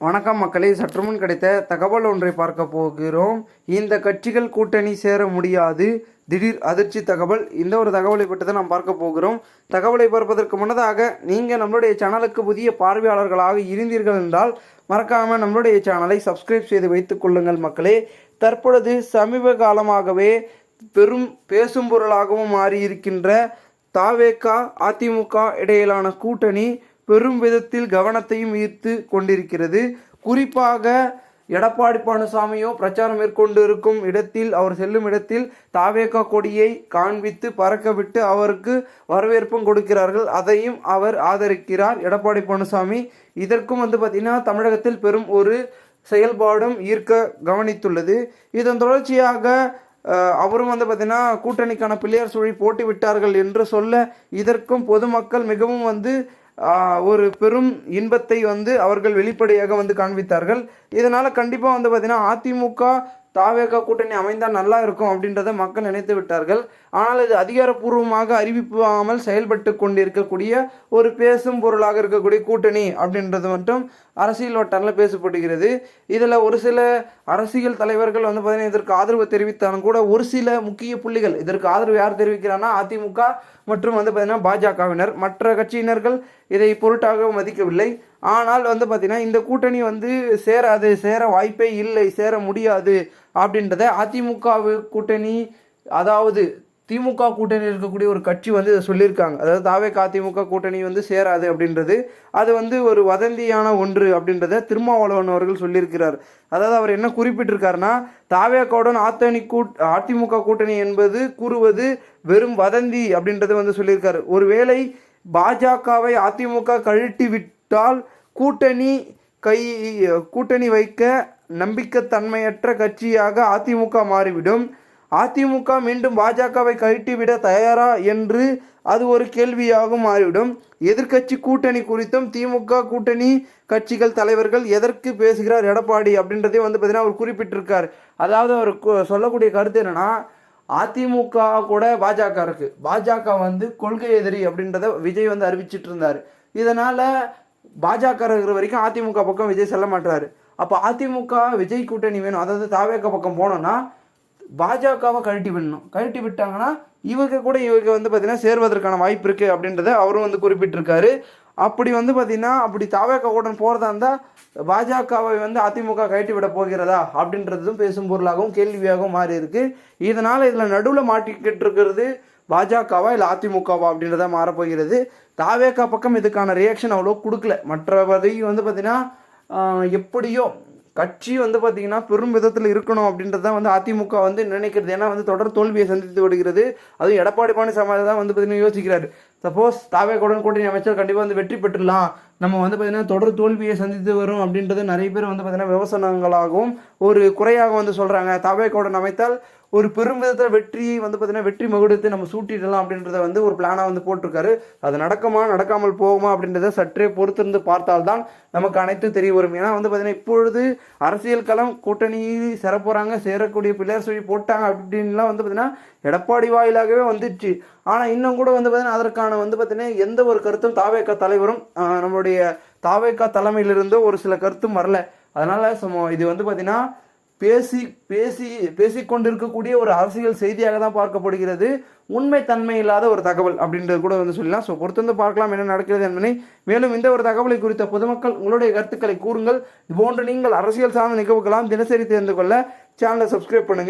வணக்கம் மக்களே சற்றுமுன் கிடைத்த தகவல் ஒன்றை பார்க்க போகிறோம். இந்த கட்சிகள் கூட்டணி சேர முடியாது. திடீர் அதிர்ச்சி தகவல். இந்த ஒரு தகவலை பற்றி தான் நாம் பார்க்க போகிறோம். தகவலை பார்ப்பதற்கு முன்னதாக நீங்கள் நம்மளுடைய சேனலுக்கு புதிய பார்வையாளர்களாக இருந்தீர்கள் என்றால் மறக்காமல் நம்மளுடைய சேனலை சப்ஸ்கிரைப் செய்து வைத்துக் கொள்ளுங்கள் மக்களே. தற்பொழுது சமீப காலமாகவே பெரும் பேசும் பொருளாகவும் மாறியிருக்கின்ற தாவேகா அதிமுக இடையிலான கூட்டணி பெரும் விதத்தில் கவனத்தையும் ஈர்த்து கொண்டிருக்கிறது. குறிப்பாக எடப்பாடி பழனிசாமியோ பிரச்சாரம் மேற்கொண்டு இருக்கும் இடத்தில் அவர் செல்லும் இடத்தில் தாவேகா கொடியை காண்பித்து பறக்கவிட்டு அவருக்கு வரவேற்பும் கொடுக்கிறார்கள். அதையும் அவர் ஆதரிக்கிறார். எடப்பாடி பழனிசாமி இதற்கும் வந்து பார்த்திங்கன்னா தமிழகத்தில் பெரும் ஒரு செயல்பாடும் ஈர்க்க கவனித்துள்ளது. இதன் தொடர்ச்சியாக அவரும் வந்து பார்த்திங்கன்னா கூட்டணிக்கான பிள்ளையார் சுழி போட்டி விட்டார்கள் என்று சொல்ல இதற்கும் பொதுமக்கள் மிகவும் வந்து ஒரு பெரும் இன்பத்தை வந்து அவர்கள் வெளிப்படையாக வந்து காண்பித்தார்கள். இதனால் கண்டிப்பாக வந்து பார்த்தீங்கன்னா அதிமுக தாவேகா கூட்டணி அமைந்தால் நல்லா இருக்கும் அப்படின்றத மக்கள் நினைத்து விட்டார்கள். ஆனால் இது அதிகாரப்பூர்வமாக அறிவிப்பாமல் செயல்பட்டு கொண்டிருக்கக்கூடிய ஒரு பேசும் பொருளாக இருக்கக்கூடிய கூட்டணி அப்படின்றது மட்டும் அரசியல் வட்டாரில் பேசப்படுகிறது. இதில் ஒரு சில அரசியல் தலைவர்கள் வந்து பார்த்தீங்கன்னா இதற்கு ஆதரவு தெரிவித்தாலும் கூட ஒரு சில முக்கிய புள்ளிகள் இதற்கு ஆதரவு யார் தெரிவிக்கிறான்னா அதிமுக மற்றும் வந்து பார்த்தீங்கன்னா பாஜகவினர். மற்ற கட்சியினர்கள் இதை பொருட்டாக மதிக்கவில்லை. ஆனால் வந்து பார்த்தீங்கன்னா இந்த கூட்டணி வந்து சேராது சேர வாய்ப்பே இல்லை சேர முடியாது அப்படின்றத அதிமுக கூட்டணி அதாவது திமுக கூட்டணியில் இருக்கக்கூடிய ஒரு கட்சி வந்து இதை சொல்லியிருக்காங்க. அதாவது தாவே அதிமுக கூட்டணி வந்து சேராது அப்படின்றது. அது வந்து ஒரு வதந்தியான ஒன்று அப்படின்றத திருமாவளவன் அவர்கள் சொல்லியிருக்கிறார். அதாவது அவர் என்ன குறிப்பிட்டிருக்காருன்னா தாவேக்காவுடன் ஆத்தனி கூட் அதிமுக கூட்டணி என்பது கூறுவது வெறும் வதந்தி அப்படின்றத வந்து சொல்லியிருக்காரு. ஒருவேளை பாஜகவை அதிமுக கழட்டி விட்டால் கூட்டணி கை கூட்டணி வைக்க நம்பிக்கைத்தன்மையற்ற கட்சியாக அதிமுக மாறிவிடும். அதிமுக மீண்டும் பாஜகவை கழட்டிவிட தயாரா என்று அது ஒரு கேள்வியாகவும் மாறிவிடும். எதிர்க்கட்சி கூட்டணி குறித்தும் திமுக கூட்டணி கட்சிகள் தலைவர்கள் எதற்கு பேசுகிறார் எடப்பாடி அப்படின்றதையும் வந்து பார்த்தீங்கன்னா அவர் குறிப்பிட்டிருக்கார். அதாவது அவர் சொல்லக்கூடிய கருத்து என்னென்னா அதிமுக கூட பாஜக இருக்கு. பாஜக வந்து கொள்கை எதிரி அப்படின்றத விஜய் வந்து அறிவிச்சிட்டு இருந்தார் இதனால் பாஜக இருக்கிற வரைக்கும் அதிமுக பக்கம் விஜய் செல்ல மாட்டார் அப்போ அதிமுக விஜய் கூட்டணி வேணும். அதாவது தாவேக பக்கம் போனோன்னா பாஜகவை கழட்டி விடணும். கழட்டி விட்டாங்கன்னா இவங்க கூட இவங்க வந்து பார்த்திங்கன்னா சேர்வதற்கான வாய்ப்பு இருக்குது அப்படின்றத அவரும் வந்து குறிப்பிட்டிருக்காரு. அப்படி வந்து பார்த்திங்கன்னா அப்படி தாவேக கூட போகிறதா இருந்தால் பாஜகவை வந்து அதிமுக கழட்டி விட போகிறதா அப்படின்றதும் பேசும் பொருளாகவும் கேள்வியாகவும் மாறி இருக்குது இதனால் இதில் நடுவில் மாட்டிக்கிட்டு இருக்கிறது பாஜகவா இல்லை அதிமுகவா அப்படின்றத மாறப்போகிறது தாவேக்கா பக்கம் இதுக்கான ரியாக்ஷன் அவ்வளோ கொடுக்கல. மற்றபடி வந்து பார்த்திங்கன்னா எப்படியோ கட்சி வந்து பார்த்தீங்கன்னா பெரும் விதத்தில் இருக்கணும் அப்படின்றது தான் வந்து அதிமுக வந்து நினைக்கிறது. ஏன்னா வந்து தொடர் தோல்வியை சந்தித்து விடுகிறது அதுவும் எடப்பாடி பழனிசாமி தான் வந்து பார்த்தீங்கன்னா யோசிக்கிறாரு. சப்போஸ் தாவே கூடன் கூட்டணி அமைச்சர் கண்டிப்பாக வந்து வெற்றி பெற்றுலாம் நம்ம வந்து பார்த்திங்கன்னா தொடர் தோல்வியை சந்தித்து வரும் அப்படின்றது நிறைய பேர் வந்து பார்த்திங்கன்னா விமர்சனங்களாகவும் ஒரு குறையாக வந்து சொல்கிறாங்க தாவே கூடன் அமைத்தால் ஒரு பெரும் விதத்தில் வெற்றியை வந்து பார்த்தீங்கன்னா வெற்றி மகுடத்தை நம்ம சூட்டிடலாம் அப்படின்றத வந்து ஒரு பிளானாக வந்து போட்டிருக்காரு. அது நடக்குமா நடக்காமல் போகுமா அப்படின்றத சற்றே பொறுத்திருந்து பார்த்தால்தான் நமக்கு அனைத்து தெரிய வரும். ஏன்னா வந்து பார்த்தீங்கன்னா இப்பொழுது அரசியல் களம் கூட்டணி சேர போகிறாங்க சேரக்கூடிய பிள்ளையார் சொல்லி போட்டாங்க அப்படின்லாம் வந்து பார்த்தீங்கன்னா எடப்பாடி வாயிலாகவே வந்துடுச்சு ஆனால் இன்னும் கூட வந்து பார்த்தீங்கன்னா அதற்கான வந்து பார்த்தீங்கன்னா எந்த ஒரு கருத்தும் தாவேக்கா தலைவரும் ஆஹ், நம்மளுடைய தாவேக்கா தலைமையிலிருந்து ஒரு சில கருத்தும் வரல. அதனால் சும்மா இது வந்து பார்த்தீங்கன்னா பேசி பேசி பேசிக்கொண்டிருக்கக்கூடிய ஒரு அரசியல் செய்தியாக தான் பார்க்கப்படுகிறது. உண்மை தன்மை இல்லாத ஒரு தகவல் அப்படின்றது கூட வந்து சொல்லலாம். ஸோ பொறுத்து வந்து பார்க்கலாம் என்ன நடக்கிறது என்பதை. மேலும் இந்த ஒரு தகவலை குறித்த பொதுமக்கள் உங்களுடைய கருத்துக்களை கூறுங்கள். இதுபோன்று நீங்கள் அரசியல் சார்ந்த நிகழ்வுகளாம் தினசரி தெரிந்து கொள்ள சேனலை சப்ஸ்கிரைப் பண்ணுங்கள்